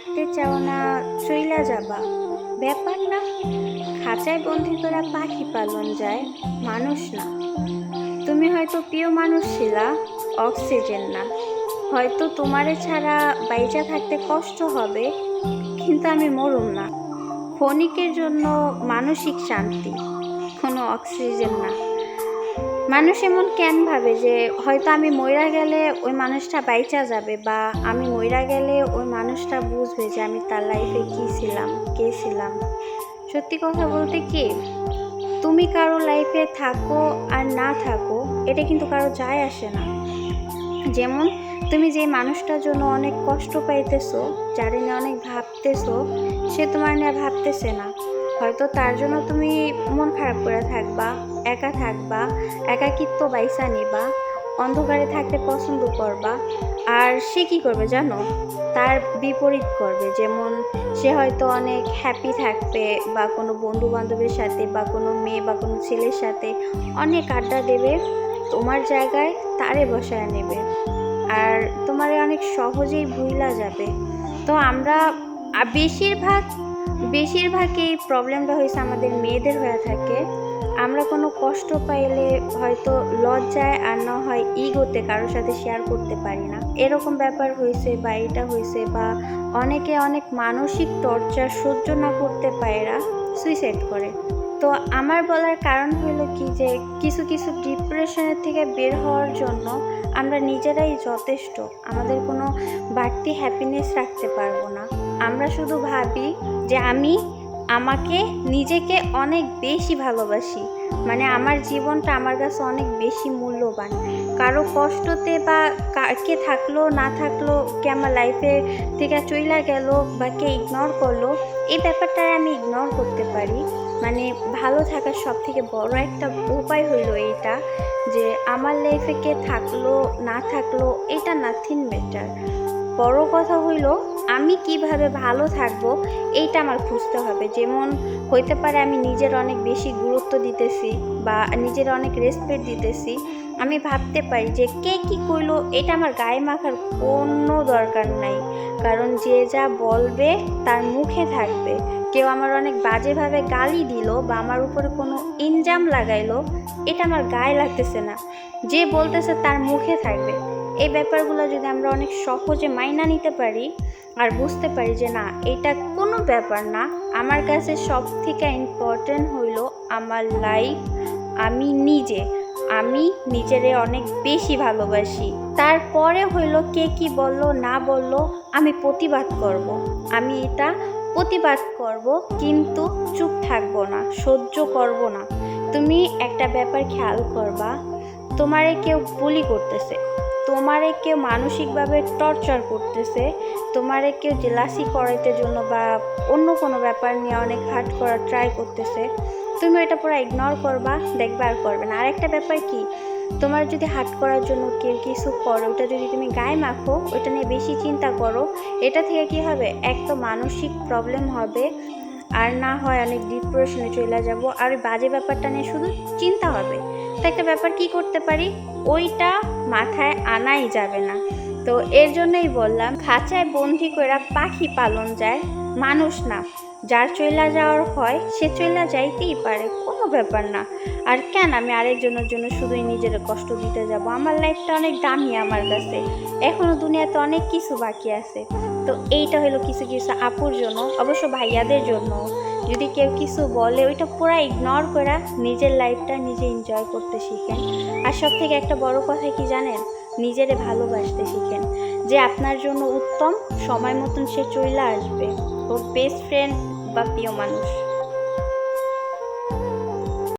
থাকতে চাও না, চইলা যাবা। ব্যাপার না, খাঁচায় বন্দি করা পাখি পালন যায়, মানুষ না। তুমি হয়তো প্রিয় মানুষ ছিলা অক্সিজেন না। হয়তো তোমারে ছাড়া বাইচা থাকতে কষ্ট হবে, কিন্তু আমি মরুম না। ক্ষণিকের জন্য মানসিক শান্তি, কোনো অক্সিজেন না। মানুষ এমন কেন ভাবে যে হয়তো আমি মইরা গেলে ওই মানুষটা বাইচা যাবে বা আমি মইরা গেলে ওই মানুষটা বুঝবে যে আমি তার লাইফে কী ছিলাম, কে ছিলাম? সত্যি কথা বলতে কি, তুমি কারও লাইফে থাকো আর না থাকো, এটা কিন্তু কারও যায় আসে না। যেমন তুমি যে মানুষটার জন্য অনেক কষ্ট পাইতেছো, যারে নিয়ে অনেক ভাবতেছো, সে তোমার নিয়ে ভাবতেছে না। হয়তো তার জন্য তুমি মন খারাপ করে থাকবা, একা থাকবা, একাকিত্ব বাইসা নিবা, অন্ধকারে থাকতে পছন্দ করবা। আর সে কি করবে জানো? তার বিপরীত করবে। যেমন সে হয়তো অনেক হ্যাপি থাকবে বা কোনো বন্ধু বান্ধবের সাথে বা কোনো মেয়ে বা কোনো ছেলের সাথে অনেক আড্ডা দেবে, তোমার জায়গায় তারে বসায় নেবে। আর তোমারে অনেক সহজেই ভুইলা যাবে। তো আমরা বেশিরভাগ বেশিরভাগ এই প্রবলেমটা হয়েছে আমাদের মেয়েদের হয়ে থাকে। আমরা কোনো কষ্ট পাইলে হয়তো লজ্জায় আর না হয় ইগোতে কারোর সাথে শেয়ার করতে পারি না। এরকম ব্যাপার হয়েছে বা এটা হয়েছে বা অনেকে অনেক মানসিক টর্চার সহ্য না করতে পায়রা সুইসাইড করে। তো আমার বলার কারণ হলো কি যে, কিছু কিছু ডিপ্রেশনের থেকে বের হওয়ার জন্য আমরা নিজেরাই যথেষ্ট। আমাদের কোনো বাড়তি হ্যাপিনেস রাখতে পারব না। আমরা শুধু ভাবি যে আমি আমাকে নিজেকে অনেক বেশি ভালোবাসি। মানে আমার জীবনটা আমার কাছে অনেক বেশি মূল্যবান। কারও কষ্টতে বা কা- থাকল, না থাকল, কে আমার লাইফে থেকে চইলা গেল বা কে ইগনোর করল, এই ব্যাপারটা আমি ইগনোর করতে পারি। মানে ভালো থাকার সব থেকে বড় একটা উপায় হইল এইটা যে আমার লাইফে কে থাকল, না থাকল, এটা নাথিং ম্যাটার বড় কথা হইল আমি কীভাবে ভালো থাকব, এইটা আমার খুঁজতে হবে। যেমন হইতে পারে আমি নিজের অনেক বেশি গুরুত্ব দিতেছি বা নিজের অনেক রেসপেক্ট দিতেছি, আমি ভাবতে পারি যে কে কি কইলো, এটা আমার গায়ে মাখার কোনো দরকার নাই। কারণ যে যা বলবে তার মুখে থাকবে। কেউ আমার অনেক বাজেভাবে গালি দিল বা আমার উপরে কোনো ইনজাম লাগাইলো, এটা আমার গায়ে লাগতেছে না। যে বলতেছে তার মুখে থাকবে। এই ব্যাপারগুলো যদি আমরা অনেক সহজে মাইনা নিতে পারি আর বুঝতে পারি যে না, এটা কোনো ব্যাপার না, আমার কাছে সব থেকে ইম্পর্টেন্ট হইল আমার লাইফ আমি নিজে, আমি নিজেরে অনেক বেশি ভালোবাসি। তারপরে হইল কে কি বলল, না বলল, আমি প্রতিবাদ করব। আমি এটা প্রতিবাদ করব, কিন্তু চুপ থাকব না, সহ্য করব না। তুমি একটা ব্যাপার খেয়াল করবা, তোমারে কেউ বুলি করতেছে। তোমারে কেউ মানসিকভাবে টর্চার করতেছে, তোমারে কেউ জেলাসি করাইতে জন্য বা অন্য কোনো ব্যাপার নিয়ে অনেক হার্ট করার ট্রাই করতেছে, তুমি এটা পুরো ইগনোর করবা, দেখবা আর করবে না। আর একটা ব্যাপার কি, তোমার যদি হাট করার জন্য কেউ কিছু করো, ওটা যদি তুমি গায়ে মাখো ওটা নিয়ে বেশি চিন্তা করো, এটা থেকে কি হবে? এক তো মানসিক প্রবলেম হবে, আর না হয় অনেক ডিপ্রেশনে চলে যাব, আর বাজে ব্যাপারটা নিয়ে শুধু চিন্তা হবে। তো একটা ব্যাপার কি করতে পারি? ওইটা মাথায় আনাই যাবে না। তো এর জন্যই বললাম, খাঁচায় বন্দি করে পাখি পালন যায়, মানুষ না। যার চইলা যাওয়ার হয়, সে চইলা যাইতেই পারে, কোনো ব্যাপার না। আর কেন আমি আরেকজনের জন্য শুধুই নিজের কষ্ট দিতে যাব? আমার লাইফটা অনেক দামি আমার কাছে। এখনও দুনিয়াতে অনেক কিছু বাকি আছে। তো এইটা হলো কিছু কিছু আপুর জন্য, অবশ্য ভাইয়াদের জন্য যদি কেউ কিছু বলে, ওইটা পুরো ইগনোর করে, নিজের লাইফটা নিজে এনজয় করতে শিখেন। আর সব থেকে একটা বড় কথা কি জানেন? নিজেরে ভালোবাসতে শিখেন। যে আপনার জন্য উত্তম, সময় মতন সে চলে আসবে। ওর বেস্ট ফ্রেন্ড বা প্রিয় মানুষ।